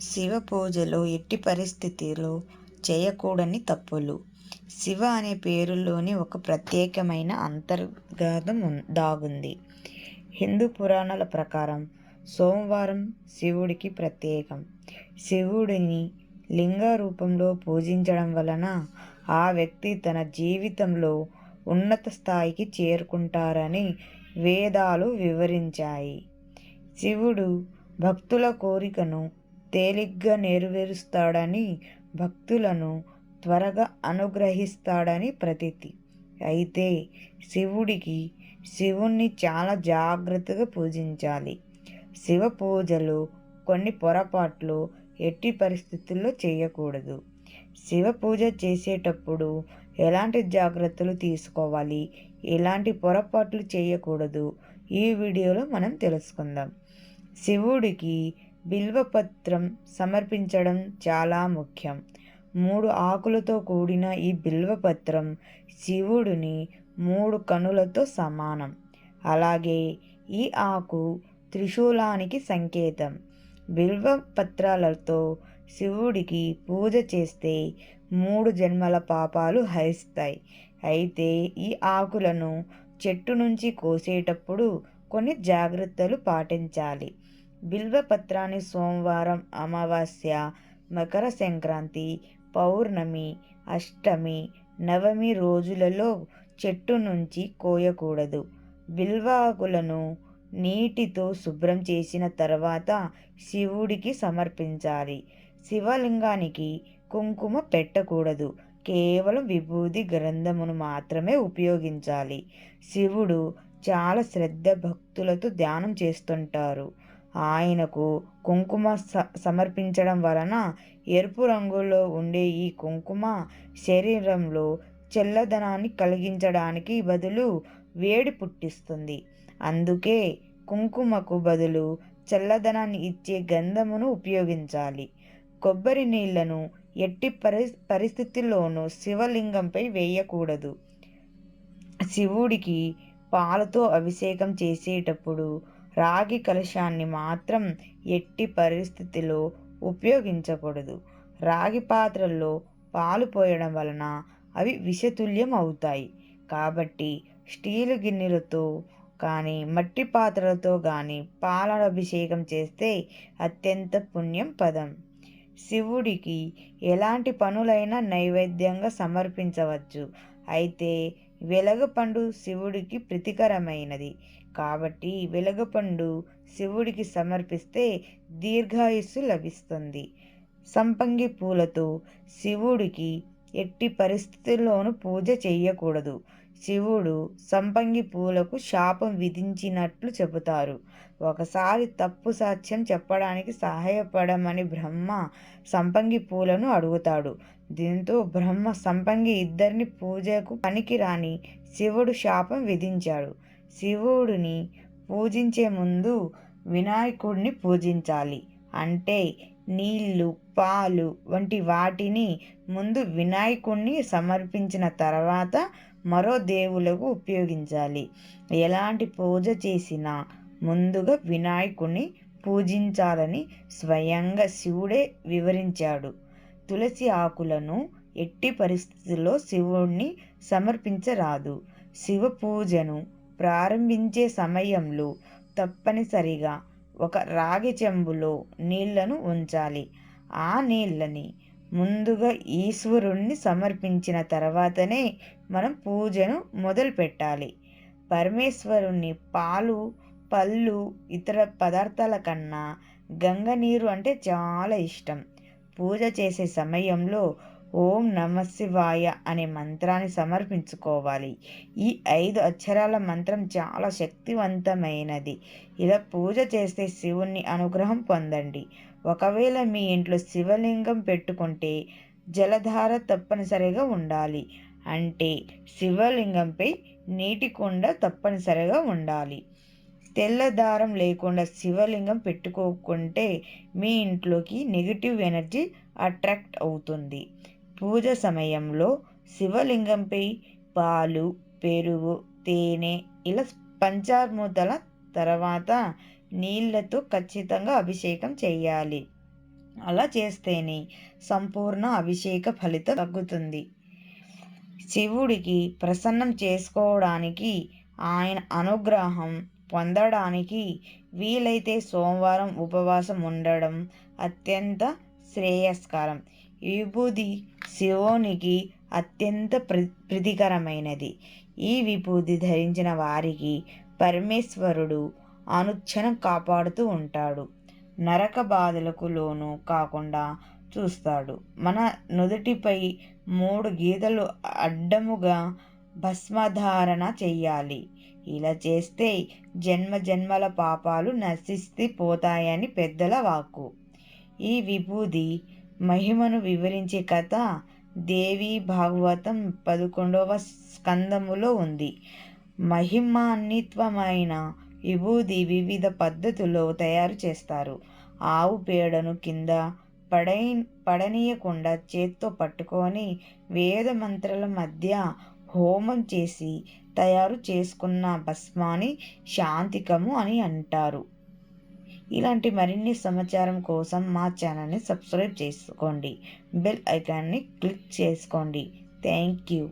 శివ పూజలో ఎట్టి పరిస్థితిలో చేయకూడని తప్పులు. శివ అనే పేరులోని ఒక ప్రత్యేకమైన అంతర్గతం దాగుంది. హిందూ పురాణాల ప్రకారం సోమవారం శివుడికి ప్రత్యేకం. శివుడిని లింగ రూపంలో పూజించడం వలన ఆ వ్యక్తి తన జీవితంలో ఉన్నత స్థాయికి చేరుకుంటారని వేదాలు వివరించాయి. శివుడు భక్తుల కోరికను తేలిగ్గా నెరవేరుస్తాడని భక్తులను త్వరగా అనుగ్రహిస్తాడని ప్రతీతి. అయితే శివుడికి శివుణ్ణి చాలా జాగ్రత్తగా పూజించాలి. శివ పూజలు కొన్ని పొరపాట్లు ఎట్టి పరిస్థితుల్లో చేయకూడదు. శివ పూజ చేసేటప్పుడు ఎలాంటి జాగ్రత్తలు తీసుకోవాలి? ఎలాంటి పొరపాట్లు చేయకూడదు? ఈ వీడియోలో మనం తెలుసుకుందాం. శివుడికి బిల్వపత్రం సమర్పించడం చాలా ముఖ్యం. మూడు ఆకులతో కూడిన ఈ బిల్వపత్రం శివుడిని మూడు కనులతో సమానం. అలాగే ఈ ఆకు త్రిశూలానికి సంకేతం. బిల్వ పత్రాలతో శివుడికి పూజ చేస్తే మూడు జన్మల పాపాలు హరిస్తాయి. అయితే ఈ ఆకులను చెట్టు నుంచి కోసేటప్పుడు కొన్ని జాగ్రత్తలు పాటించాలి. బిల్వపత్రాన్ని సోమవారం అమావాస్య మకర సంక్రాంతి పౌర్ణమి అష్టమి నవమి రోజులలో చెట్టు నుంచి కోయకూడదు. బిల్వాకులను నీటితో శుభ్రం చేసిన తర్వాత శివుడికి సమర్పించాలి. శివలింగానికి కుంకుమ పెట్టకూడదు. కేవలం విభూది గ్రంథమును మాత్రమే ఉపయోగించాలి. శివుడు చాలా శ్రద్ధ భక్తులతో ధ్యానం చేస్తుంటారు. ఆయనకు కుంకుమ స సమర్పించడం వలన ఎరుపు రంగులో ఉండే ఈ కుంకుమ శరీరంలో చల్లదనాన్ని కలిగించడానికి బదులు వేడి పుట్టిస్తుంది. అందుకే కుంకుమకు బదులు చల్లదనాన్ని ఇచ్చే గంధమును ఉపయోగించాలి. కొబ్బరి నీళ్ళను ఎట్టి పరి పరిస్థితుల్లోనూ శివలింగంపై వేయకూడదు. శివుడికి పాలతో అభిషేకం చేసేటప్పుడు రాగి కలశాన్ని మాత్రం ఎట్టి పరిస్థితిలో ఉపయోగించకూడదు. రాగి పాత్రల్లో పాలు పోయడం వలన అవి విషతుల్యం అవుతాయి. కాబట్టి స్టీలు గిన్నెలతో కానీ మట్టి పాత్రలతో కానీ పాలన అభిషేకం చేస్తే అత్యంత పుణ్యం పదం. శివుడికి ఎలాంటి పనులైనా నైవేద్యంగా సమర్పించవచ్చు. అయితే వెలగపండు శివుడికి ప్రీతికరమైనది. కాబట్టి వెలగపండు శివుడికి సమర్పిస్తే దీర్ఘాయుస్సు లభిస్తుంది. సంపంగి పూలతో శివుడికి ఎట్టి పరిస్థితుల్లోనూ పూజ చేయకూడదు శివుడు సంపంగి పూలకు శాపం విధించినట్లు చెబుతారు. ఒకసారి తప్పు సాక్ష్యం చెప్పడానికి సహాయపడమని బ్రహ్మ సంపంగి పూలను అడుగుతాడు. దీంతో బ్రహ్మ సంపంగి ఇద్దరిని పూజకు పనికిరాని శివుడు శాపం విధించాడు. శివుడిని పూజించే ముందు వినాయకుడిని పూజించాలి. అంటే నీళ్ళు పాలు వంటి వాటిని ముందు వినాయకుడిని సమర్పించిన తర్వాత మరో దేవులకు ఉపయోగించాలి. ఎలాంటి పూజ చేసినా ముందుగా వినాయకుడిని పూజించాలని స్వయంగా శివుడే వివరించాడు. తులసి ఆకులను ఎట్టి పరిస్థితుల్లో శివుడిని సమర్పించరాదు. శివ పూజను ప్రారంభించే సమయంలో తప్పనిసరిగా ఒక రాగి చెంబులో నీళ్ళను ఉంచాలి. ఆ నీళ్ళని ముందుగా ఈశ్వరుణ్ణి సమర్పించిన తర్వాతనే మనం పూజను మొదలు పెట్టాలి. పరమేశ్వరుణ్ణి పాలు పళ్ళు ఇతర పదార్థాల కన్నా గంగ నీరు అంటే చాలా ఇష్టం. పూజ చేసే సమయంలో ఓం నమ శివాయ అనే మంత్రాన్ని సమర్పించుకోవాలి. ఈ ఐదు అక్షరాల మంత్రం చాలా శక్తివంతమైనది. ఇలా పూజ చేస్తే శివుని అనుగ్రహం పొందండి. ఒకవేళ మీ ఇంట్లో శివలింగం పెట్టుకుంటే జలధార తప్పనిసరిగా ఉండాలి. అంటే శివలింగంపై నీటి కుండ తప్పనిసరిగా ఉండాలి. తెల్ల దారం లేకుండా శివలింగం పెట్టుకోకుంటే మీ ఇంట్లోకి నెగిటివ్ ఎనర్జీ అట్రాక్ట్ అవుతుంది. పూజ సమయంలో శివలింగంపై పాలు పెరుగు తేనె ఇలా పంచామృతల తర్వాత నీళ్ళతో ఖచ్చితంగా అభిషేకం చేయాలి. అలా చేస్తేనే సంపూర్ణ అభిషేక ఫలితం తగ్గుతుంది. శివుడికి ప్రసన్నం చేసుకోవడానికి ఆయన అనుగ్రహం పొందడానికి వీలైతే సోమవారం ఉపవాసం ఉండడం అత్యంత శ్రేయస్కరం. విభూది శివునికి అత్యంత ప్రతి ప్రీతికరమైనది. ఈ విభూది ధరించిన వారికి పరమేశ్వరుడు అనుక్షణం కాపాడుతూ ఉంటాడు. నరక బాధలకు లోను కాకుండా చూస్తాడు. మన నుదుటిపై మూడు గీతలు అడ్డముగా భస్మధారణ చెయ్యాలి. ఇలా చేస్తే జన్మ జన్మల పాపాలు నశిస్తే పోతాయని పెద్దల వాక్కు. ఈ విభూది మహిమను వివరించే కథ దేవి భాగవతం పదకొండవ స్కందములో ఉంది. మహిమాన్వితమైన విభూది వివిధ పద్ధతుల్లో తయారు చేస్తారు. ఆవు పేడను కింద పడై పడనీయకుండా చేత్తో పట్టుకొని వేద మంత్రాల మధ్య హోమం చేసి తయారు చేసుకున్న భస్మాన్ని శాంతికము అని అంటారు. ఇలాంటి మరిన్ని సమాచారం కోసం మా ఛానల్ని సబ్స్క్రైబ్ చేసుకోండి. బెల్ ఐకాన్ని క్లిక్ చేసుకోండి. Thank you.